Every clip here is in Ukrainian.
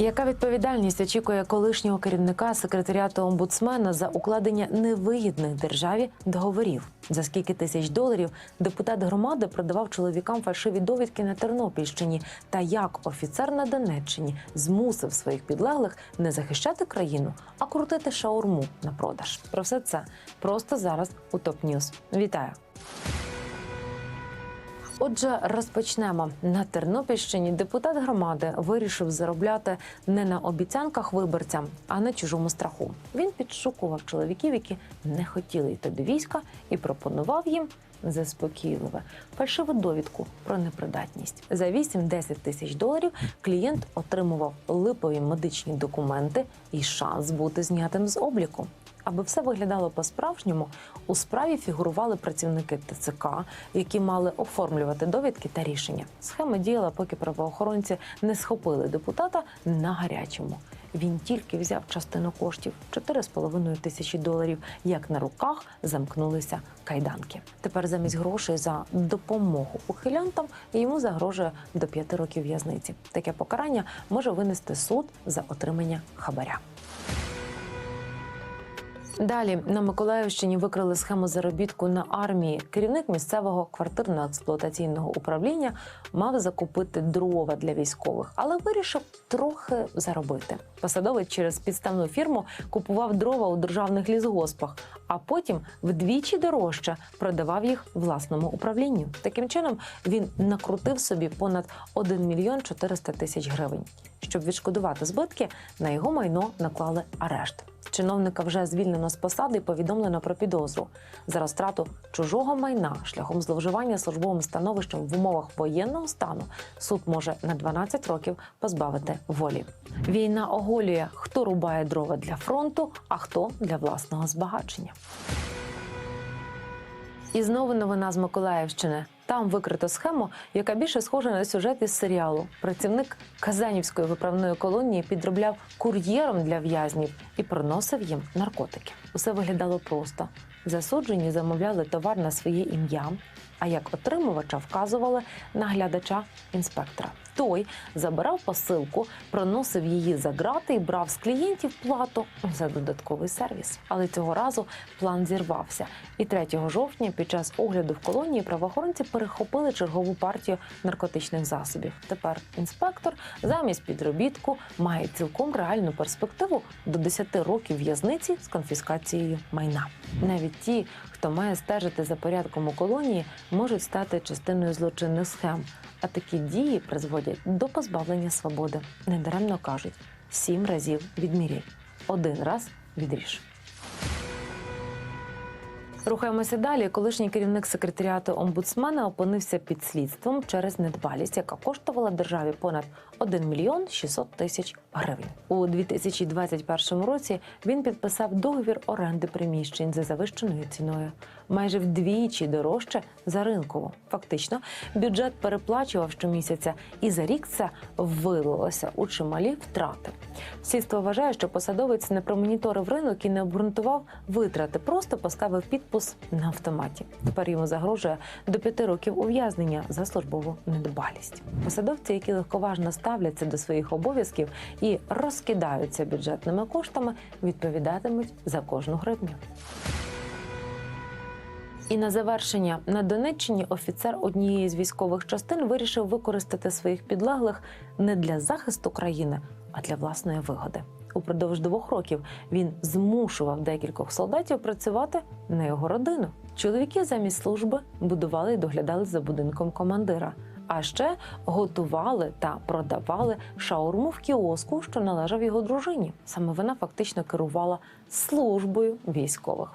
Яка відповідальність очікує колишнього керівника секретаріату омбудсмена за укладення невигідних державі договорів? За скільки тисяч доларів депутат громади продавав чоловікам фальшиві довідки на Тернопільщині? Та як офіцер на Донеччині змусив своїх підлеглих не захищати країну, а крутити шаурму на продаж? Про все це просто зараз у топ Ньюз. Вітаю! Отже, розпочнемо на Тернопільщині. Депутат громади вирішив заробляти не на обіцянках виборцям, а на чужому страху. Він підшукував чоловіків, які не хотіли йти до війська, і пропонував їм заспокійливе фальшиву довідку про непридатність. За 8-10 тисяч доларів клієнт отримував липові медичні документи і шанс бути знятим з обліку. Аби все виглядало по-справжньому, у справі фігурували працівники ТЦК, які мали оформлювати довідки та рішення. Схема діяла, поки правоохоронці не схопили депутата на гарячому. Він тільки взяв частину коштів 4,5 тисячі доларів. Як на руках замкнулися кайданки. Тепер замість грошей за допомогу ухилянтам йому загрожує до 5 років в'язниці. Таке покарання може винести суд за отримання хабаря. Далі на Миколаївщині викрили схему заробітку на армії. Керівник місцевого квартирно-експлуатаційного управління мав закупити дрова для військових, але вирішив трохи заробити. Посадовець через підставну фірму купував дрова у державних лісгоспах, а потім вдвічі дорожче продавав їх власному управлінню. Таким чином він накрутив собі понад 1 мільйон 400 тисяч гривень. Щоб відшкодувати збитки, на його майно наклали арешт. Чиновника вже звільнено з посади і повідомлено про підозру за розтрату чужого майна шляхом зловживання службовим становищем в умовах воєнного стану. Суд може на 12 років позбавити волі. Війна оголює, хто рубає дрова для фронту, а хто для власного збагачення. І знову новина з Миколаївщини. Там викрито схему, яка більше схожа на сюжет із серіалу. Працівник Казанівської виправної колонії підробляв кур'єром для в'язнів і приносив їм наркотики. Усе виглядало просто. Засуджені замовляли товар на своє ім'я, а як отримувача вказували на глядача інспектора. Той забирав посилку, проносив її за грати і брав з клієнтів плату за додатковий сервіс. Але цього разу план зірвався. І 3 жовтня під час огляду в колонії правоохоронці перехопили чергову партію наркотичних засобів. Тепер інспектор замість підробітку має цілком реальну перспективу до 10 років в'язниці з конфіскацією майна. Навіть ті, хто має стежити за порядком у колонії, можуть стати частиною злочинних схем. А такі дії призводять до позбавлення свободи. Недаремно кажуть сім разів відміряй, один раз відріж. Рухаємося далі. Колишній керівник секретаріату омбудсмена опинився під слідством через недбалість, яка коштувала державі понад 1 мільйон 600 тисяч гривень. У 2021 році він підписав договір оренди приміщень за завищеною ціною, майже вдвічі дорожче за ринкову. Фактично, бюджет переплачував щомісяця, і за рік це вилилося у чималі втрати. Слідство вважає, що посадовець не промоніторив ринок і не обґрунтував витрати, просто поставив підпис на автоматі. Тепер йому загрожує до п'яти років ув'язнення за службову недбалість. Посадовці, які легковажно ставляться до своїх обов'язків і розкидаються бюджетними коштами, відповідатимуть за кожну гривню. І на завершення на Донеччині офіцер однієї з військових частин вирішив використати своїх підлеглих не для захисту країни, а для власної вигоди. Упродовж двох років він змушував декількох солдатів працювати на його родину. Чоловіки замість служби будували і доглядали за будинком командира. А ще готували та продавали шаурму в кіоску, що належав його дружині. Саме вона фактично керувала службою військових,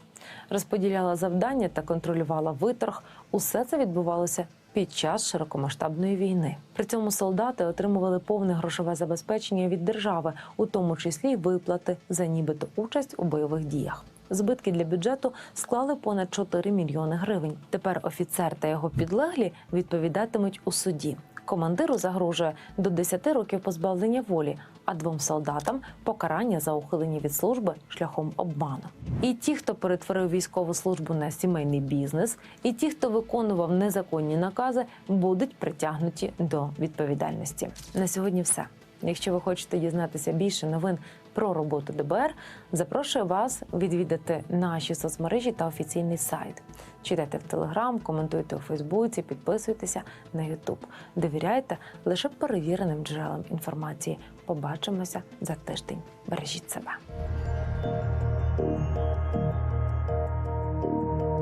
розподіляла завдання та контролювала виторг. Усе це відбувалося під час широкомасштабної війни. При цьому солдати отримували повне грошове забезпечення від держави, у тому числі виплати за нібито участь у бойових діях. Збитки для бюджету склали понад 4 мільйони гривень. Тепер офіцер та його підлеглі відповідатимуть у суді. Командиру загрожує до 10 років позбавлення волі, а двом солдатам покарання за ухилення від служби шляхом обману. І ті, хто перетворив військову службу на сімейний бізнес, і ті, хто виконував незаконні накази, будуть притягнуті до відповідальності. На сьогодні все. Якщо ви хочете дізнатися більше новин про роботу ДБР, запрошую вас відвідати наші соцмережі та офіційний сайт. Читайте в Телеграм, коментуйте у Фейсбуці, підписуйтеся на Ютуб. Довіряйте лише перевіреним джерелам інформації. Побачимося за тиждень. Бережіть себе.